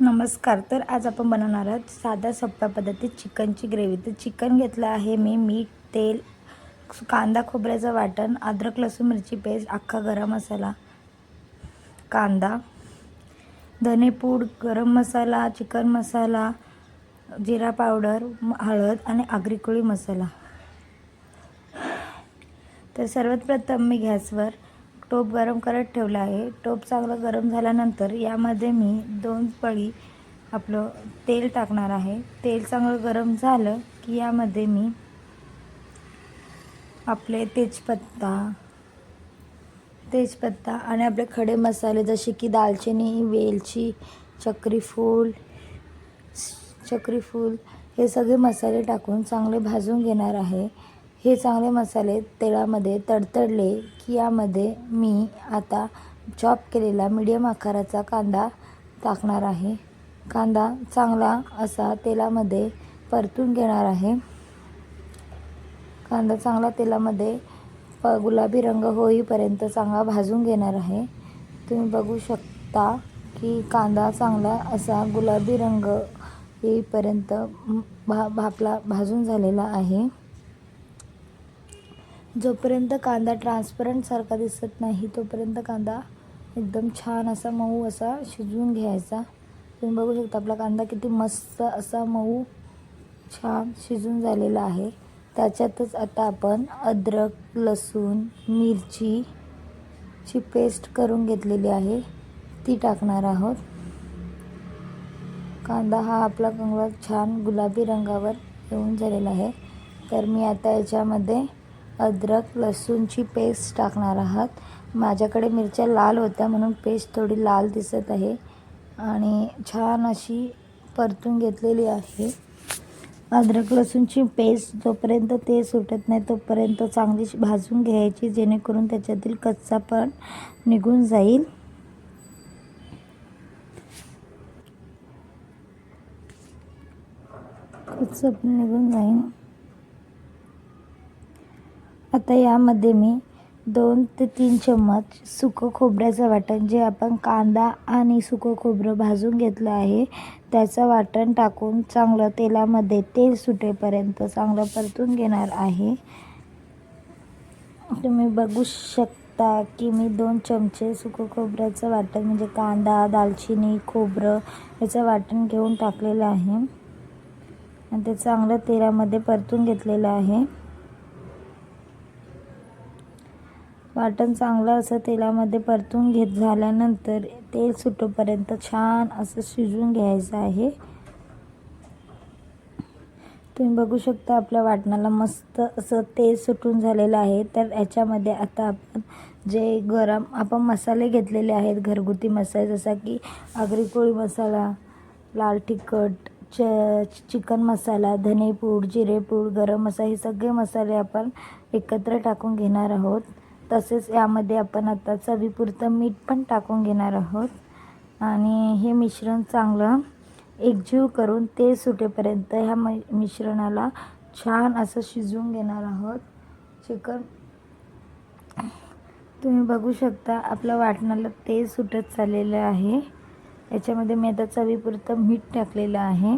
नमस्कार तर आज आपण बनवणार आहोत साध्या सोप्या पद्धतीत चिकनची ग्रेव्ही. तर चिकन घेतलं आहे मी मीठ तेल कांदा खोबऱ्याचं वाटण अद्रक लसूण मिरची पेस्ट अख्खा गरम मसाला कांदा धनेपूड गरम मसाला चिकन मसाला जिरा पावडर हळद आणि आगरी मसाला. तर सर्वात प्रथम मी गॅसवर टोप गरम करत ठेवला आहे. टोप चांगलं गरम झाल्यानंतर यामध्ये मी दोन पळी आपलं तेल टाकणार आहे. तेल चांगलं गरम झालं की यामध्ये मी आपले तेजपत्ता तेजपत्ता आणि आपले खडे मसाले जसे की दालचिनी वेलची चक्रीफूल चक्रीफूल हे सगळे मसाले टाकून चांगले भाजून घेणार आहे. हे चांगले मसाले तेलामध्ये तडतडले की यामध्ये मी आता चॉप केलेला मीडियम आकाराचा कांदा टाकणार आहे. कांदा चांगला असा तेलामध्ये परतून घेणार आहे. कांदा चांगला तेलामध्ये प गुलाबी रंग होईपर्यंत चांगला भाजून घेणार आहे. तुम्ही बघू शकता की कांदा चांगला असा गुलाबी रंग येईपर्यंत भा भापला भाजून झालेला आहे. जोपर्यंत कांदा ट्रान्सपरंटसारखा दिसत नाही तोपर्यंत कांदा एकदम छान असा मऊ असा शिजवून घ्यायचा. तुम्ही बघू शकता आपला कांदा किती मस्त असा मऊ छान शिजून झालेला आहे. त्याच्यातच आता आपण अद्रक लसूण मिरची ची पेस्ट करून घेतलेली आहे. ती टाकणार आहोत. कांदा हा आपला कंगवा छान गुलाबी रंगावर येऊन झालेला आहे. तर मी आता याच्यामध्ये अद्रक लसूणची पेस्ट टाकणार आहात. माझ्याकडे मिरच्या लाल होत्या म्हणून पेस्ट थोडी लाल दिसत आहे. आणि छान अशी परतून घेतलेली आहे. अद्रक लसूणची पेस्ट जोपर्यंत ते सुटत नाही तोपर्यंत चांगली भाजून घ्यायची जेणेकरून त्याच्यातील कच्चा पण निघून जाईल. कच्चा पण निघून जाईल. आता यामध्ये मी दोन ते तीन चम्मच सुकं खोबऱ्याचं वाटण जे आपण कांदा आणि सुकं खोबरं भाजून घेतलं आहे त्याचं वाटण टाकून चांगलं तेलामध्ये तेल सुटेपर्यंत चांगलं परतून घेणार आहे. तुम्ही बघू शकता की मी दोन चमचे सुकं खोबऱ्याचं वाटण म्हणजे कांदा दालचिनी खोबरं याचं वाटण घेऊन टाकलेलं आहे. आणि ते चांगलं तेलामध्ये परतून घेतलेलं आहे. वाटण चांगलं असं तेलामध्ये परतून घेत झाल्यानंतर तेल सुटोपर्यंत छान असं शिजवून घ्यायचं आहे. तुम्ही बघू शकता आपल्या वाटणाला मस्त असं तेल सुटून झालेलं आहे. तर याच्यामध्ये आता आपण जे गरम आपण मसाले घेतलेले आहेत घरगुती मसाले जसा की आगरी कोळी मसाला लाल तिखट च चिकन मसाला धनेपूड जिरेपूड गरम मसाला हे सगळे मसाले आपण एकत्र टाकून घेणार आहोत. तसेच यामध्ये आपण आता चवीपुरतं मीठ पण टाकून घेणार आहोत. आणि हे मिश्रण चांगलं एकजीव करून ते सुटेपर्यंत ह्या मि मिश्रणाला छान असं शिजवून घेणार आहोत. चिकन तुम्ही बघू शकता आपल्या वाटणाला तेल सुटत चाललेलं आहे. याच्यामध्ये मी आता चवीपुरतं मीठ टाकलेलं आहे.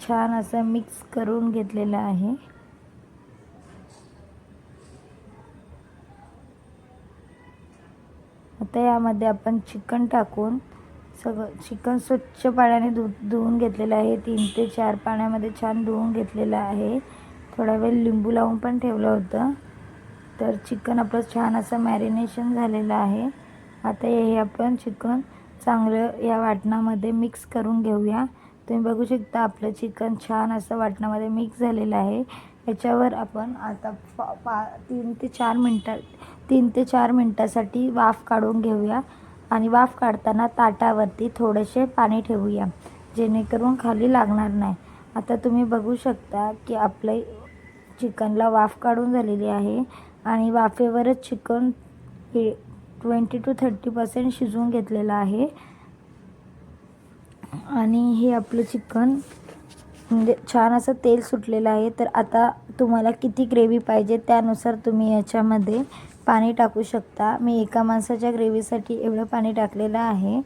छान असं मिक्स करून घेतलेलं आहे. आता यामध्ये आपण चिकन टाकून सगळं चिकन स्वच्छ पाण्याने धु धुवून घेतलेलं आहे. तीन ते चार पाण्यामध्ये छान धुवून घेतलेलं आहे. थोडा वेळ लिंबू लावून पण ठेवलं होतं. तर चिकन आपलं छान असं मॅरिनेशन झालेलं आहे. आता हे आपण चिकन चांगलं या वाटणामध्ये मिक्स करून घेऊया. तुम्ही बघू शकता आपलं चिकन छान असं वाटणामध्ये मिक्स झालेलं आहे. याच्यावर आपण आता पा पा तीन ते चार मिनटं तीन ते चार मिनटासाठी वाफ काढून घेऊया आणि वाफ काढताना ताटावरती थोडेसे पाणी ठेवूया जेणेकरून खाली लागणार नाही. आता तुम्ही बघू शकता की आपलं चिकनला वाफ काढून झालेली आहे आणि वाफेवरच चिकन हे ट्वेंटी टू थर्टी पर्सेंट शिजवून घेतलेलं आहे. आणि हे आपलं चिकन म्हणजे छान असं तेल सुटलेलं आहे. तर आता तुम्हाला किती ग्रेव्ही पाहिजे त्यानुसार तुम्ही याच्यामध्ये पाणी टाकू शकता. मी एका माणसाच्या ग्रेव्हीसाठी एवढं पाणी टाकलेलं आहे.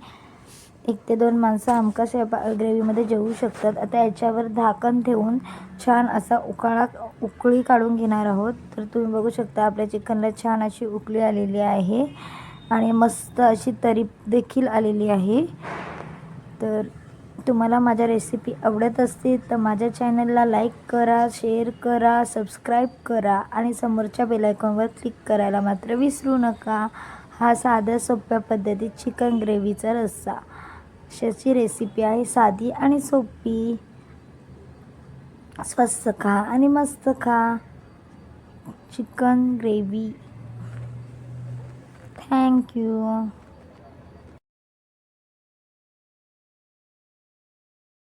एक ते दोन माणसं हमखास या ग्रेव्हीमध्ये जेवू शकतात. आता याच्यावर झाकण ठेवून छान असा उकाळा उकळी काढून घेणार आहोत. तर तुम्ही बघू शकता आपल्या चिकनला छान अशी उकळी आलेली आहे. आणि मस्त अशी तरी देखील आलेली आहे. तर तुम्हाला माझ्या रेसिपी आवडत असतील तर माझ्या चॅनलला लाईक करा शेअर करा सबस्क्राईब करा आणि समोरच्या बेलायकॉनवर क्लिक करायला मात्र विसरू नका. हा साध्या सोप्या पद्धतीत चिकन ग्रेव्हीचा रस्सा. अशाची रेसिपी आहे साधी आणि सोपी. स्वस्त खा आणि मस्त खा. Chicken gravy thank you